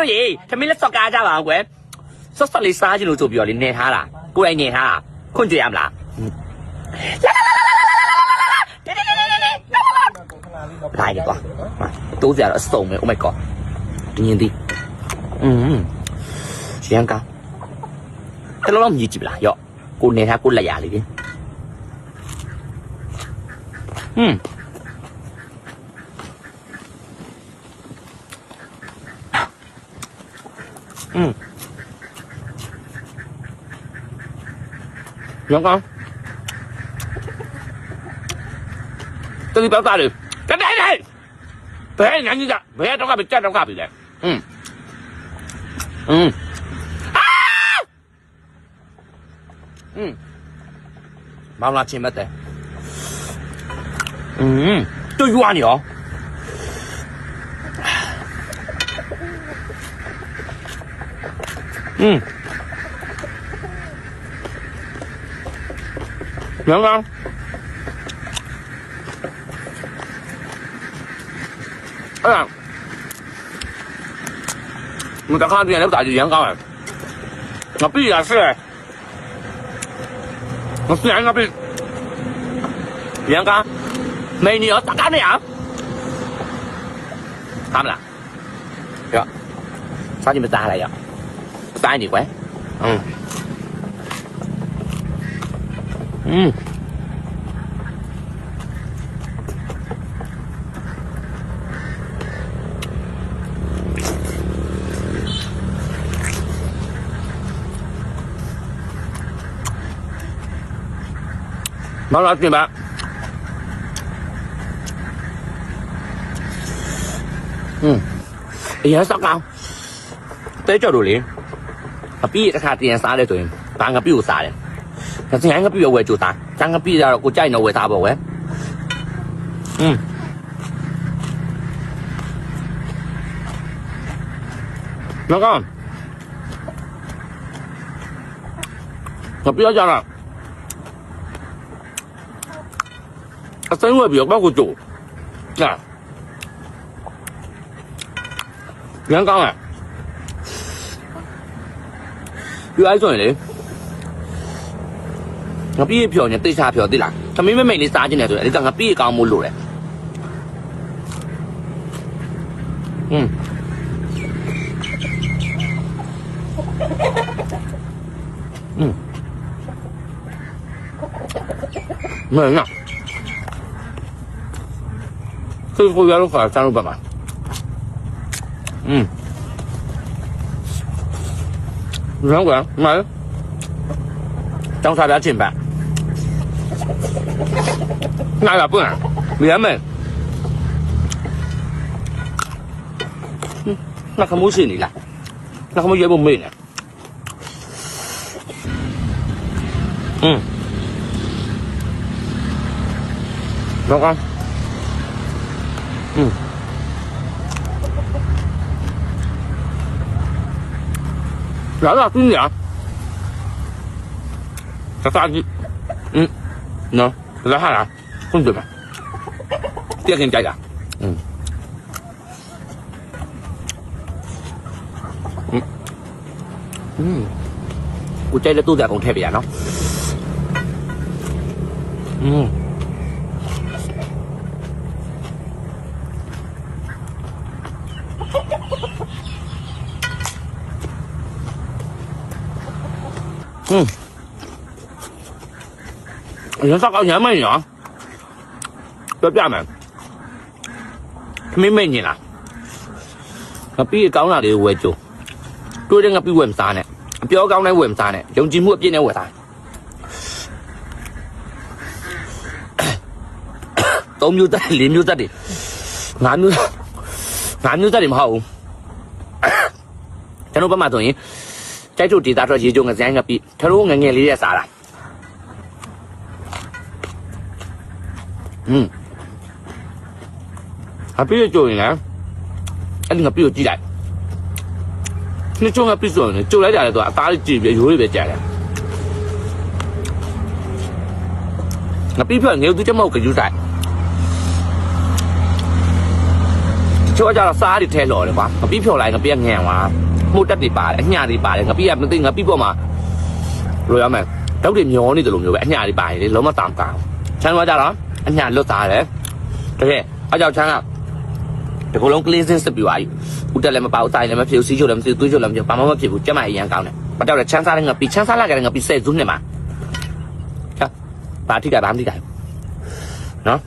တို့ရေသမီးလက်စော့ကားကြပါအောင်ကွယ်စော့စော့လေးစားချင်လို့ဆိုပြီးတော့လေနေထားတာကိုယ်တိုင်နေထားတာခွင့်ကြရမလားလိုက်တယ်ကွာတိုးကြတော့အစုံပဲ oh my god တင်းရင်ဒီอืมရန်ကားတလုံးလုံးမြည်ကြည့်ပလားရော့ကိုနေထားကိုလက်ရလေးလေ อืมยังกันตื่นเต้นตาดิตื่นเต้นเลยเฮ้ยงั้นนี่จ้ะเฮ้ยต้องการไปแจ้งต้องการไปเลยอืมอืมอืมမောင်လာချင်းမတ်တယ်อืมတို့ယူရနေရော 嗯，阳光，哎呀，我再看这眼都打起阳光了，我必也是，我虽然我必阳光，美女要打干的呀，他们了，哟，啥你们打来呀？tay gì quá ừ. Ừ. Ngon lắm chị bạn Ừ Ý hết sắc không? Tế cho đủ liền င်းတဲကြော်လို့လေ ငပိတစ်ခါတည်းစားတယ်ဆိုရင်ဘာငပိကိုစားတယ်။ဒါဆိုရင်ငပိကိုဝယ်ကြိုစား။ကျန်ငပိကတော့ကိုကြိုက်တော့ဝယ်စားပေါ့ကွယ်။อืมငါကငပိရကြလားအစင်းဝယ်ပြီးတော့ကိုကြို။ကြာ။ရန်ကောင်းอ่ ပြအိုက်ဆိုရင်လေငါပြည့်ဖြော်နေတိတ်ချဖြော်တိလားသမီးမမိတ်လေးစားခြင်းနဲ့ဆိုရင်အဲ့ဒါငါပြည့်ကောင်းမှုလို့လေอืมอืมမင်းနော်คือกูอยากรู้ข่าว 무상거야 말 장사를 하지 마 나야 뭐야 미안해 nó không muốn xin gì nó không muốn dễ bông mì nè à? ừ. Ngon không? Ừ. rất là kinh nghiệm các anh chị ừ. Nó rất là không được mà tiếc hiện chạy à ừ. Ừ. ừ. Của chay là tôi đã còn thèm vậy nó. Ừ. 嗯。嗯，人烧烤前面有，ပြောပြမယ်မင်းမင်းနေလားငါပြီးကောင်းတာလေးဝယ်ကြိုတွေးတဲ့ငါပြီးဝယ်မစားနဲ့အပြောကောင်းတဲ့ဝယ်မစားနဲ့ယုံကြည်မှုအပြည့်နဲ့ဝယ်စားသုံးမျိုးသက်လေးမျိုးသက်တွေငါးမျိုးငါးမျိုးသက်တွေမဟုတ်ဘူးကျွန်တော်ဘက်မှာဆိုရင်ကြိုက်တို့ဒေတာတော့ရေကြုံငစမ်းငပိ ထရိုးငငယ်လေးရဲ့စားတာอืมအပြည့်ကြုံရင်လည်းအဲ့ဒီငပိကိုကြည့်လိုက်နှစ်ချုံငပိဆိုရင်ကြုံလိုက်ကြတယ်သူကအသားလေးကြည့်ပြီးရိုးလေးပဲကြာတယ်ငပိပြောငယ်သူချက်မဟုတ်ကြည့်ဆိုင်ချို့ကကြတော့စားတွေထဲလော်တယ်ကွာငပိဖြော်လိုက်ငပိကငန်သွားမှုတက်တွေပါတယ်အညတွေပါတယ်ငပိကမသိငပိပေါ်မှာလိုရမယ်တောက်တွေမျောနေတယ်လို့မျိုးပဲအညတွေပါတယ်လေလုံးဝတမ်း 그러면 taurin nyoni dulu nyoba anya di đi lo ma tam kau chan wa jalo anya lo ta le to ye a jao chan a de ko long clean sense bi wai u ta le ma pa u làm le ma phiu làm chou le ma phiu làm chou le ma phiu ba ma ma phiu chat ma yan kau ne ba jao le chan sa le ngapi chan sa la ga le ngapi se zu ne ma ha ba thi ga ba thi ga Nó,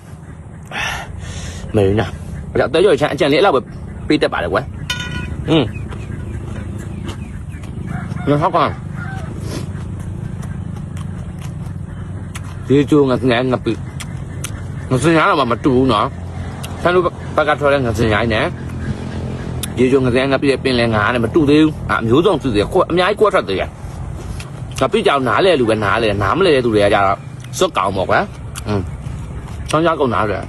mày nè dạ tới rồi chẳng chẳng lẽ là bởi Peter bài được quá ừ. Nó khóc con. ရေချိုးငါငဲငါပိငါစင်ရတော့မတူဘူးနော်ဆန်လို့ဘက်ကထွက်တဲ့ငါစင်ရိုင်းနဲ့ရေချိုးငါငဲငါပိရဲ့ပင်လဲငါနဲ့မတူသေးဘူးအမျိုးစုံသူတွေကိုအများကြီးကွက်ထွက်သေးတယ်ငါပိကြောင်နားလဲလူပဲနားလဲနားမလဲတဲ့သူတွေကကြတော့စွတ်ကောင်ပေါ့ကွာအင်းချောင်းချောင်းကုန်နားတယ်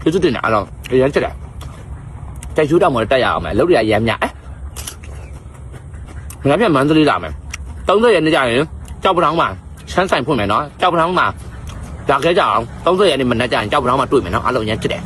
ကျေးဇူးတင်တယ်အားလုံးရမ်းချက်တယ်တိုက်ချိုးတော့မတက်ရအောင်မယ်အလုပ်တွေကရမ်းမြအဲ့ငါပြမန္တလေးလာမယ်30ရက်နေ့ကျရင်ကြောက်ပထောင်ပါ ရှမ်းဆိုင်ဖွင့်မယ်နော်ကြောက်ပထောင်မှာဒါခဲကြအောင်30ရက်နေ့မနေ့ကျရင်ကြောက်ပထောင်မှာတွေ့မယ်နော်အားလုံးရမ်းချက်တယ်